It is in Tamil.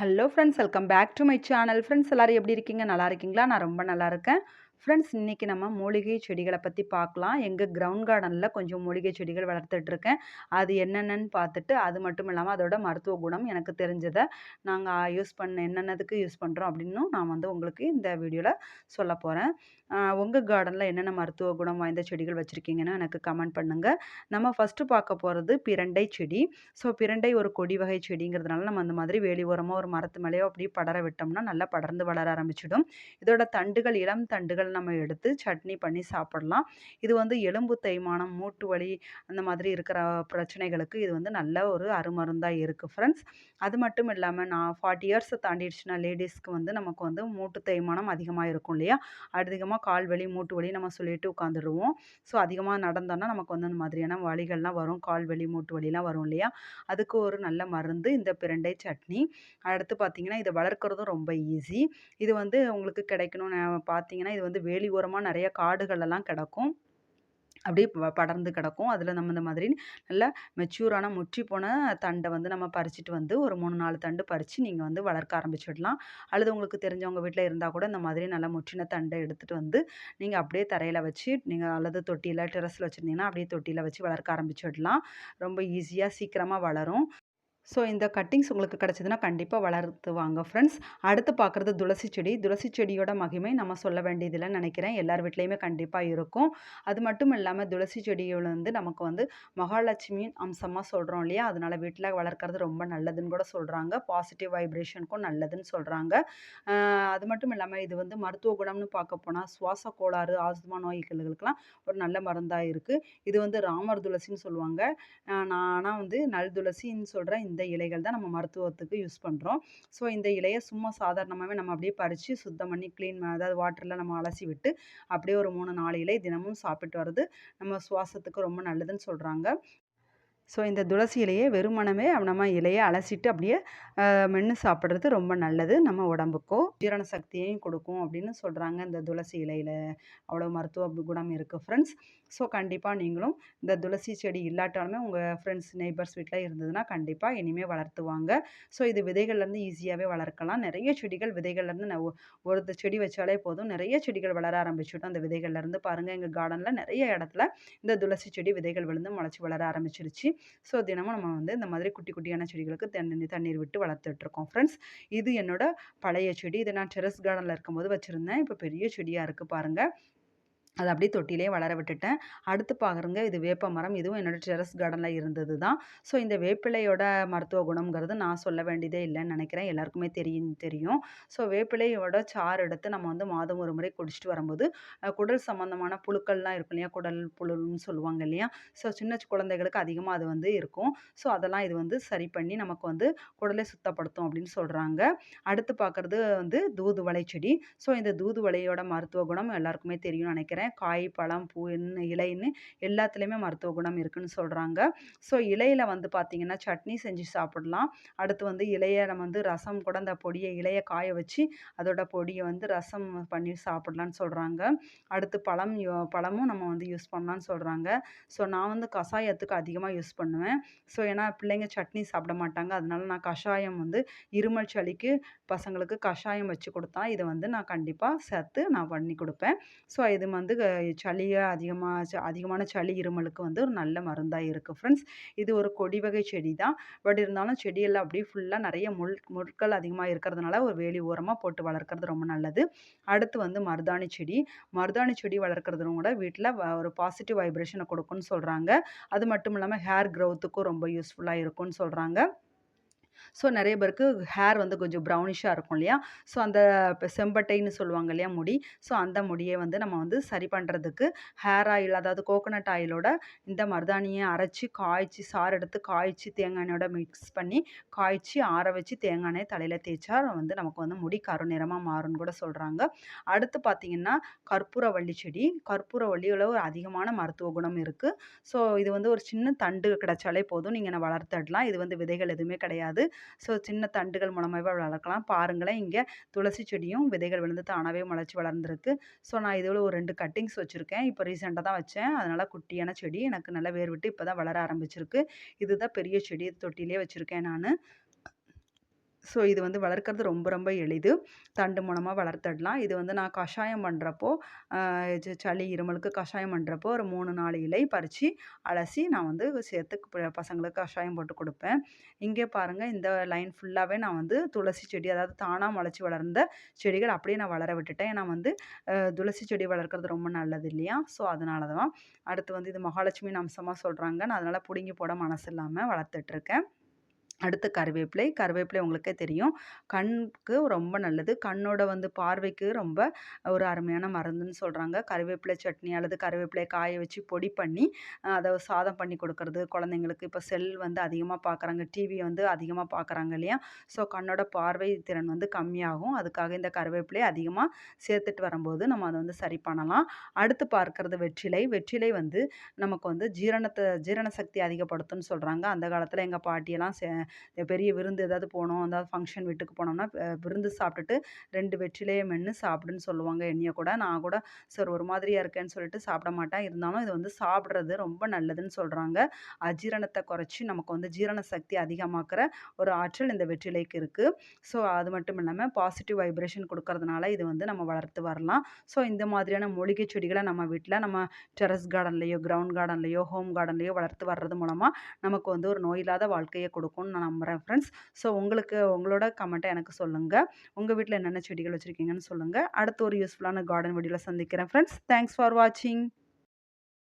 Hello friends welcome back to my channel friends எல்லோரும் எப்படி இருக்கீங்க? நல்லா இருக்கீங்களா? நான் ரொம்ப நல்லா இருக்கேன். ஃப்ரெண்ட்ஸ் இன்றைக்கி நம்ம மூலிகை செடிகளை பற்றி பார்க்கலாம். எங்கள் கிரவுண்ட் கார்டனில் கொஞ்சம் மூலிகை செடிகள் வளர்த்துட்ருக்கேன் அது என்னென்னு பார்த்துட்டு அது மட்டும் இல்லாமல் அதோட மருத்துவ குணம் எனக்கு தெரிஞ்சதை நாங்கள் யூஸ் பண்ண என்னென்னதுக்கு யூஸ் பண்ணுறோம் அப்படின்னும் நான் வந்து உங்களுக்கு இந்த வீடியோவில் சொல்ல போகிறேன் உங்கள் கார்டனில் என்னென்ன மருத்துவ குணம் வாய்ந்த செடிகள் வச்சுருக்கீங்கன்னு எனக்கு கமெண்ட் பண்ணுங்கள் நம்ம ஃபஸ்ட்டு பார்க்க போகிறது பிரண்டை செடி. ஸோ பிரண்டை ஒரு கொடி வகை செடிங்கிறதுனால நம்ம அந்த மாதிரி வேலி ஓரமாக ஒரு மரத்து மேலேயோ அப்படியே படர விட்டோம்னா நல்லா படர்ந்து வளர ஆரம்பிச்சிடும். இதோட தண்டுகள் இளம் தண்டுகள் நம்ம எடுத்து சட்னி பண்ணி சாப்பிடலாம். இது வந்து எலும்பு தேய்மானம் மூட்டு வலி அந்த மாதிரி இருக்கிற பிரச்சனைகளுக்கு இது வந்து நல்ல ஒரு அருமருந்தாக இருக்குது ஃப்ரெண்ட்ஸ் அது மட்டும் இல்லாமல் நான் ஃபார்ட்டி இயர்ஸை தாண்டிடுச்சுன்னா லேடிஸ்க்கு வந்து நமக்கு வந்து மூட்டு தேய்மானம் அதிகமாக இருக்கும் இல்லையா? அதிகமாக கால் வலி மூட்டு வலி நம்ம சொல்லிட்டு உட்காந்துருவோம் ஸோ அதிகமாக நடந்தோன்னா நமக்கு வந்து அந்த மாதிரியான வலிகள்லாம் வரும். கால் வலி மூட்டு வலிலாம் வரும் இல்லையா? அதுக்கு ஒரு நல்ல மருந்து இந்த பிரண்டை சட்னி. அடுத்து பார்த்திங்கன்னா இதை வளர்க்குறதும் ரொம்ப ஈஸி. இது வந்து உங்களுக்கு கிடைக்கணும்னு பார்த்தீங்கன்னா இது வந்து வேலி ஓரமாக நிறைய காடுகளெல்லாம் கிடக்கும். அப்படியே படர்ந்து கிடக்கும். அதில் நம்ம இந்த மாதிரி நல்லா மெச்சூரான முற்றி போன தண்டை வந்து நம்ம பறிச்சுட்டு வந்து ஒரு மூணு நாலு தண்டு பறித்து நீங்கள் வந்து வளர்க்க ஆரம்பிச்சிடலாம். அல்லது உங்களுக்கு தெரிஞ்சவங்க வீட்டில் இருந்தால் கூட இந்த மாதிரி நல்லா முற்றின தண்டை எடுத்துகிட்டு வந்து நீங்கள் அப்படியே தரையில் வச்சு நீங்கள் அல்லது தொட்டியில் டெரஸில் வச்சுருந்தீங்கன்னா அப்படியே தொட்டியில் வச்சு வளர்க்க ஆரம்பிச்சிடலாம். ரொம்ப ஈஸியாக சீக்கிரமாக வளரும். ஸோ இந்த கட்டிங்ஸ் உங்களுக்கு கிடச்சிதுன்னா கண்டிப்பாக வளர்த்து வாங்க ஃப்ரெண்ட்ஸ் அடுத்து பார்க்குறது துளசி செடி. துளசி செடியோட மகிமை நம்ம சொல்ல வேண்டியதில்லை நினைக்கிறேன். எல்லார் வீட்லேயுமே கண்டிப்பாக இருக்கும். அது மட்டும் இல்லாமல் துளசி செடியில் வந்து நமக்கு வந்து மகாலட்சுமியின் அம்சமாக சொல்கிறோம் இல்லையா? அதனால் வீட்டில் வளர்க்குறது ரொம்ப நல்லதுன்னு கூட சொல்கிறாங்க பாசிட்டிவ் வைப்ரேஷனுக்கும் நல்லதுன்னு சொல்கிறாங்க அது மட்டும் இல்லாமல் இது வந்து மருத்துவ குணம்னு பார்க்க போனால் சுவாச கோளாறு ஆஸ்துமா நோய்களுக்கெல்லாம் ஒரு நல்ல மருந்தாக இருக்குது இது வந்து ராமர் துளசின்னு சொல்லுவாங்க. நான் ஆனால் வந்து நல் துளசின்னு சொல்கிறேன் இந்த இந்த இலைகள் தான் நம்ம மருத்துவத்துக்கு யூஸ் பண்ணுறோம் ஸோ இந்த இலையை சும்மா சாதாரணமாகவே நம்ம அப்படியே பறித்து சுத்தம் பண்ணி க்ளீன் அதாவது வாட்டரில் நம்ம அலசி விட்டு அப்படியே ஒரு மூணு நாலு இலை தினமும் சாப்பிட்டு வர்றது நம்ம சுவாசத்துக்கு ரொம்ப நல்லதுன்னு சொல்கிறாங்க ஸோ இந்த துளசி இலையை வெறுமனமே நம்ம இலையை அலசிட்டு அப்படியே மென்று சாப்பிட்றது ரொம்ப நல்லது. நம்ம உடம்புக்கும் ஜீரண சக்தியையும் கொடுக்கும் அப்படின்னு சொல்கிறாங்க இந்த துளசி இலையில். அவ்வளோ மருத்துவ குணம் இருக்குது ஃப்ரெண்ட்ஸ் ஸோ கண்டிப்பாக நீங்களும் இந்த துளசி செடி இல்லாட்டாலுமே உங்கள் ஃப்ரெண்ட்ஸ் நெய்பர்ஸ் வீட்டில் இருந்ததுன்னா கண்டிப்பாக இனிமேல் வளர்த்துவாங்க. ஸோ இது விதைகள்லேருந்து ஈஸியாகவே வளர்க்கலாம். நிறைய செடிகள் விதைகள்லேருந்து ஒரு செடி வச்சாலே போதும். நிறைய செடிகள் வளர ஆரம்பிச்சுட்டோம் அந்த விதைகள்லேருந்து பாருங்கள் எங்கள் கார்டனில் நிறைய இடத்துல இந்த துளசி செடி விதைகள் விழுந்து முளைச்சி வளர ஆரம்பிச்சிருச்சு. ஸோ தினமும் நம்ம வந்து இந்த மாதிரி குட்டி குட்டியான செடிகளுக்கு தண்ணி தண்ணீர் விட்டு வளர்த்துட்ருக்கோம். ஃப்ரெண்ட்ஸ் இது என்னோட பழைய செடி. இதை நான் டெரஸ் கார்டனில் இருக்கும்போது வச்சுருந்தேன். இப்போ பெரிய செடியாக இருக்குது பாருங்கள் அதை அப்படியே தொட்டிலே வளர விட்டுட்டேன். அடுத்து பாருங்க இது வேப்ப மரம். இதுவும் என்னோடய டெரஸ் கார்டனில் இருந்தது தான். ஸோ இந்த வேப்பிலையோட மருத்துவ குணங்கிறது நான் சொல்ல வேண்டியதே இல்லைன்னு நினைக்கிறேன். எல்லாருக்குமே தெரியும் தெரியும். ஸோ வேப்பிலையோட சாறு எடுத்து நம்ம வந்து மாதம் ஒரு முறை குடிச்சிட்டு வரும்போது குடல் சம்மந்தமான புழுக்கள்லாம் இருக்கும் இல்லையா? குடல் புழுன்னு சொல்லுவாங்க இல்லையா? ஸோ சின்ன குழந்தைகளுக்கு அதிகமாக அது வந்து இருக்கும். ஸோ அதெல்லாம் இது வந்து சரி பண்ணி நமக்கு வந்து குடலை சுத்தப்படுத்தும் அப்படின்னு சொல்கிறாங்க அடுத்து பார்க்குறது வந்து தூதுவளை செடி. ஸோ இந்த தூதுவளையோட மருத்துவ குணம் எல்லாருக்குமே தெரியும்னு நினைக்கிறேன். காய் பழம் பூ இலைன்னு எல்லாத்துலேயுமே மருத்துவ குணம் இருக்குதுன்னு சொல்கிறாங்க ஸோ இலையில் வந்து பார்த்திங்கன்னா சட்னி செஞ்சு சாப்பிடலாம். அடுத்து வந்து இலையை நம்ம வந்து ரசம் கூட அந்த பொடியை இலையை காய வச்சு அதோட பொடியை வந்து ரசம் பண்ணி சாப்பிட்லான்னு சொல்கிறாங்க அடுத்து பழம் பழமும் நம்ம வந்து யூஸ் பண்ணலான்னு சொல்கிறாங்க ஸோ நான் வந்து கஷாயத்துக்கு அதிகமாக யூஸ் பண்ணுவேன். ஸோ ஏன்னா பிள்ளைங்க சட்னி சாப்பிட மாட்டாங்க. அதனால நான் கஷாயம் வந்து இருமல் சளிக்கு பசங்களுக்கு கஷாயம் வச்சு கொடுத்தா இதை வந்து நான் கண்டிப்பாக சேர்த்து நான் பண்ணி கொடுப்பேன். ஸோ இது வந்து வந்து சளியை அதிகமாக அதிகமான சளி இருமலுக்கு வந்து ஒரு நல்ல மருந்தாக இருக்குது ஃப்ரெண்ட்ஸ் இது ஒரு கொடி வகை செடி தான். பட் இருந்தாலும் செடியெல்லாம் அப்படியே ஃபுல்லாக நிறைய முள் முட்கள் அதிகமாக இருக்கிறதுனால ஒரு வேலி ஓரமாக போட்டு வளர்க்குறது ரொம்ப நல்லது. அடுத்து வந்து மருதாணி செடி. மருதாணி செடி வளர்க்குறதும் கூட வீட்டில் ஒரு பாசிட்டிவ் வைப்ரேஷனை கொடுக்குன்னு சொல்கிறாங்க அது மட்டும் இல்லாமல் ஹேர் க்ரோத்துக்கும் ரொம்ப யூஸ்ஃபுல்லாக இருக்கும்னு சொல்கிறாங்க ஸோ நிறைய பேருக்கு ஹேர் வந்து கொஞ்சம் ப்ரௌனிஷாக இருக்கும் இல்லையா? ஸோ அந்த இப்போ செம்பட்டைன்னு சொல்லுவாங்க இல்லையா முடி. ஸோ அந்த முடியை வந்து நம்ம வந்து சரி பண்ணுறதுக்கு ஹேர் ஆயில் அதாவது கோகோனட் ஆயிலோட இந்த மருதாணியை அரைச்சி காய்ச்சி சாறு எடுத்து காய்ச்சி தேங்காய் எண்ணெயோட மிக்ஸ் பண்ணி காய்ச்சி ஆற வச்சு தேங்காய் எண்ணெய் தலையில் தேய்ச்சா வந்து நமக்கு வந்து முடி கரு நிறமாக மாறும்னு கூட சொல்கிறாங்க அடுத்து பார்த்திங்கன்னா கற்பூரவள்ளி செடி. கற்பூரவள்ளியில் ஒரு அதிகமான மருத்துவ குணம் இருக்குது ஸோ இது வந்து ஒரு சின்ன தண்டு கிடைச்சாலே போதும். நீங்கள் வளர்த்துடலாம் இது வந்து விதைகள் எதுவுமே கிடையாது. ஸோ சின்ன தண்டுகள் மூலமாகவே வளர்க்கலாம் பாருங்களேன் இங்கே துளசி செடியும் விதைகள் விழுந்து தானாகவே முளைச்சி வளர்ந்துருக்கு. ஸோ நான் இதில் ஒரு ரெண்டு கட்டிங்ஸ் வச்சுருக்கேன். இப்போ ரீசெண்டாக தான் வச்சேன். அதனால் குட்டியான செடி எனக்கு நல்லா வேர் விட்டு இப்போ தான் வளர ஆரம்பிச்சிருக்கு. இதுதான் பெரிய செடி தொட்டிலே வச்சுருக்கேன் நான். ஸோ இது வந்து வளர்க்கறது ரொம்ப ரொம்ப எளிது. தண்டு மூலமாக வளர்த்துடலாம். இது வந்து நான் கஷாயம் பண்ணுறப்போ சளி இருமலுக்கு கஷாயம் பண்ணுறப்போ ஒரு மூணு நாலு இலை பறித்து அலசி நான் வந்து சேர்த்து ப- பசங்களுக்கு கஷாயம் போட்டு கொடுப்பேன். இங்கே பாருங்கள் இந்த லைன் ஃபுல்லாகவே நான் வந்து துளசி செடி அதாவது தானாக முளைச்சி வளர்ந்த செடிகள் அப்படியே நான் வளர விட்டுட்டேன். ஏன்னா வந்து துளசி செடி வளர்க்குறது ரொம்ப நல்லது இல்லையா? ஸோ அதனால தான். அடுத்து வந்து இது மகாலட்சுமி அம்சமாக சொல்கிறாங்க நான் அதனால் பிடுங்கி போட மனசு இல்லாமல் வளர்த்துட்ருக்கேன் அடுத்து கருவேப்பிலை. கருவேப்பிலை உங்களுக்கே தெரியும். கண்ணுக்கு ரொம்ப நல்லது. கண்ணோட வந்து பார்வைக்கு ரொம்ப ஒரு அருமையான மருந்துன்னு சொல்கிறாங்க கருவேப்பிலை சட்னி அல்லது கருவேப்பிலையை காய வச்சு பொடி பண்ணி அதை சாதம் பண்ணி கொடுக்கறது. குழந்தைங்களுக்கு இப்போ செல் வந்து அதிகமாக பார்க்குறாங்க டிவி வந்து அதிகமாக பார்க்குறாங்க இல்லையா? ஸோ கண்ணோட பார்வை திறன் வந்து கம்மியாகும். அதுக்காக இந்த கருவேப்பிலையை அதிகமாக சேர்த்துட்டு வரும்போது நம்ம அதை வந்து சரி பண்ணலாம். அடுத்து பார்க்கறது வெற்றிலை. வெற்றிலை வந்து நமக்கு வந்து ஜீரணத்தை ஜீரண சக்தி அதிகப்படுத்தும்னு சொல்கிறாங்க அந்த காலத்தில் எங்கள் பாட்டியெல்லாம் சே பெரிய விருந்து ஏதாவது போனோம் அதாவது ஃபங்க்ஷன் வீட்டுக்கு போனோம்னா விருந்து சாப்பிட்டுட்டு ரெண்டு வெற்றிலையை மென்று சாப்பிடுன்னு சொல்லுவாங்க. என்னைய கூட நான் கூட சார் ஒரு மாதிரியாக இருக்கேன்னு சொல்லிட்டு சாப்பிட மாட்டேன். இருந்தாலும் இது வந்து சாப்பிட்றது ரொம்ப நல்லதுன்னு சொல்கிறாங்க அஜீரணத்தை குறைச்சி நமக்கு வந்து ஜீரண சக்தி அதிகமாக்குற ஒரு ஆற்றல் இந்த வெற்றிலைக்கு இருக்குது ஸோ அது மட்டும் இல்லாமல் பாசிட்டிவ் வைப்ரேஷன் கொடுக்கறதுனால இது வந்து நம்ம வளர்த்து வரலாம். ஸோ இந்த மாதிரியான மூலிகை செடிகளை நம்ம வீட்டில் நம்ம டெரஸ் கார்டன்லேயோ கிரவுண்ட் கார்டன்லேயோ ஹோம் கார்டன்லேயோ வளர்த்து வர்றது மூலமாக நமக்கு வந்து ஒரு நோயில்லாத வாழ்க்கையை கொடுக்கும்னு நான் நம்புகிறேன் ஃப்ரெண்ட்ஸ் ஸோ உங்களுக்கு உங்களோட கமெண்ட்டை எனக்கு சொல்லுங்கள் உங்கள் வீட்டில் என்னென்ன செடிகள் வச்சுருக்கீங்கன்னு சொல்லுங்கள் அடுத்து ஒரு யூஸ்ஃபுல்லான கார்டன் வீடியோவில் சந்திக்கிறேன் ஃப்ரெண்ட்ஸ் தேங்க்ஸ் ஃபார் வாட்சிங்